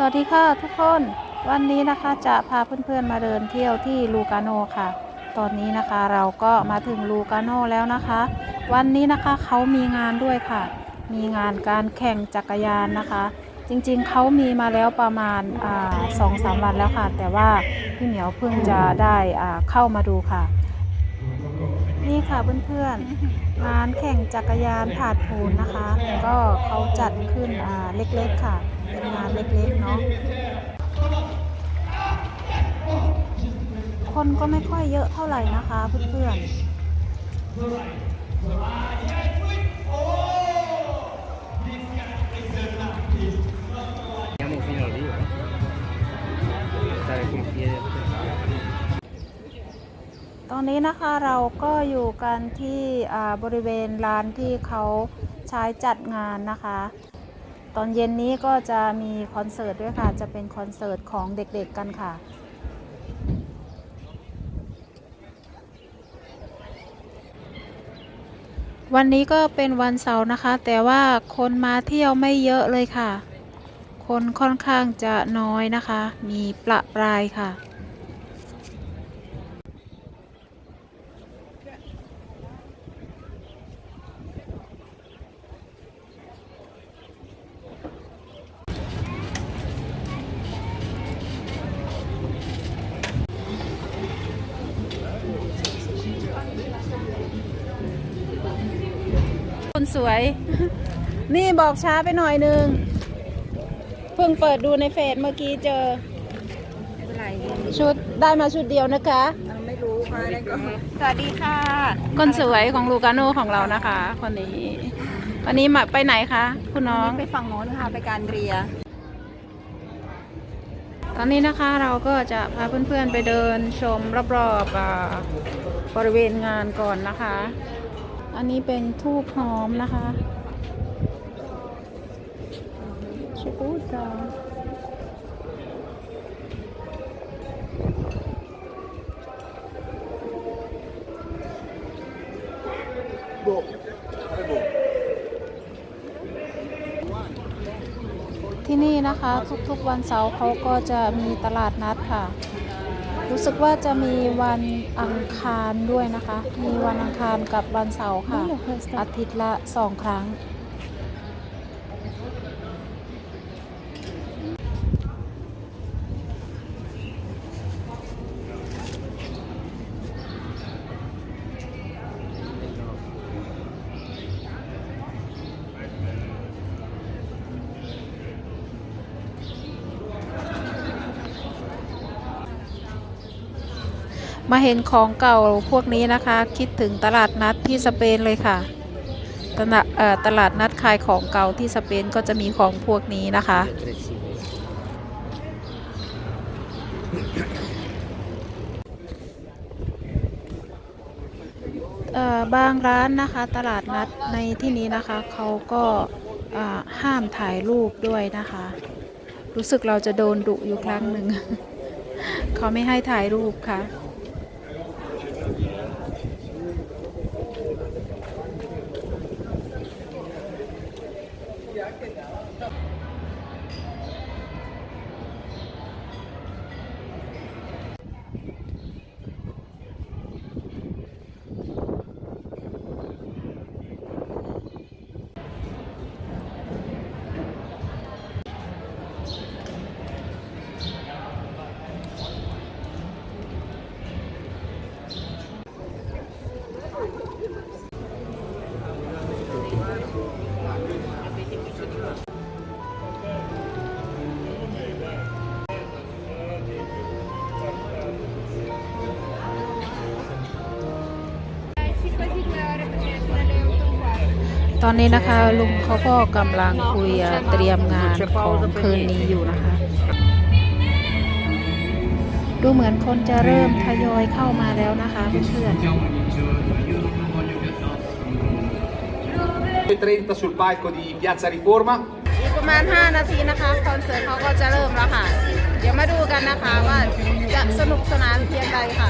สวัสดีค่ะทุกคนวันนี้นะคะจะพาเพื่อนๆมาเดินเที่ยวที่ลูกาโนค่ะ ตอนนี้นะคะเราก็มาถึงลูกาโนแล้วนะคะ วันนี้นะคะเขามีงานด้วยค่ะ มีงานการแข่งจักรยานนะคะ จริงๆเขามีมาแล้วประมาณสองสามวันแล้วค่ะ แต่ว่าพี่เหมียวเพิ่งจะได้เข้ามาดูค่ะ นี่ค่ะเพื่อนๆ งานแข่งจักรยานถาดผูนนะคะ ก็เขาจัดขึ้นเล็กๆค่ะ เป็นงานเล็กๆเนาะคนก็ไม่ค่อยเยอะเท่าไหร่นะคะเพื่อนๆ อนนี้นะคะเราก็อยู่กันที่บริเวณลานที่เขาใช้จัดงานนะคะ ตอนเย็นนี้ก็จะมีคอนเสิร์ตด้วยค่ะ จะเป็นคอนเสิร์ตของเด็กๆกันค่ะ วันนี้ก็เป็นวันเสาร์นะคะ แต่ว่าคนมาเที่ยวไม่เยอะเลยค่ะ คนค่อนข้างจะน้อยนะคะ มีประปรายค่ะ สวย นี่บอกช้าไปหน่อยนึง เพิ่งเปิดดูในเฟซเมื่อกี้เจอไม่เป็นไรชุดได้มาชุดเดียวนะคะเราไม่รู้ค่ะแล้วก็สวัสดีค่ะ คนสวยของลูกาโนของเรานะคะ คนนี้ วันนี้มาไปไหนคะ คุณน้อง ไปฝั่งโน้นค่ะ ไปการเรีย ตอนนี้นะคะเราก็จะพาเพื่อนๆไปเดินชมรอบๆอ่าบริเวณงานก่อนนะคะ อันนี้เป็นทูบหอมนะคะชูบูดาที่นี่นะคะ ทุกๆวันเสาร์เขาก็จะมีตลาดนัดค่ะ รู้สึกว่าจะมีวันอังคารด้วยนะคะ มีวันอังคารกับวันเสาร์ค่ะ อาทิตย์ละสองครั้ง มาเห็นของเก่าพวกนี้นะคะ คิดถึงตลาดนัดที่สเปนเลยค่ะ ตลาดตลาดนัดขายของเก่าที่สเปนก็จะมีของพวกนี้นะคะ บางร้านนะคะตลาดนัดในที่นี้นะคะ เขาก็ห้ามถ่ายรูปด้วยนะคะ รู้สึกเราจะโดนดุอยู่ครั้งหนึ่ง เขาไม่ให้ถ่ายรูปค่ะ ตอนนี้นะคะลุงเขาก็กำลังคุยเตรียมงานของคืนนี้อยู่นะคะ ดูเหมือนคนจะเริ่มทยอยเข้ามาแล้วนะคะเพื่อน30 sul palco di Piazza Riforma อีกประมาณ 5 นาทีนะคะคอนเสิร์ตเขาก็จะเริ่มแล้วค่ะ เดี๋ยวมาดูกันนะคะว่าจะสนุกสนานเพียงใดค่ะ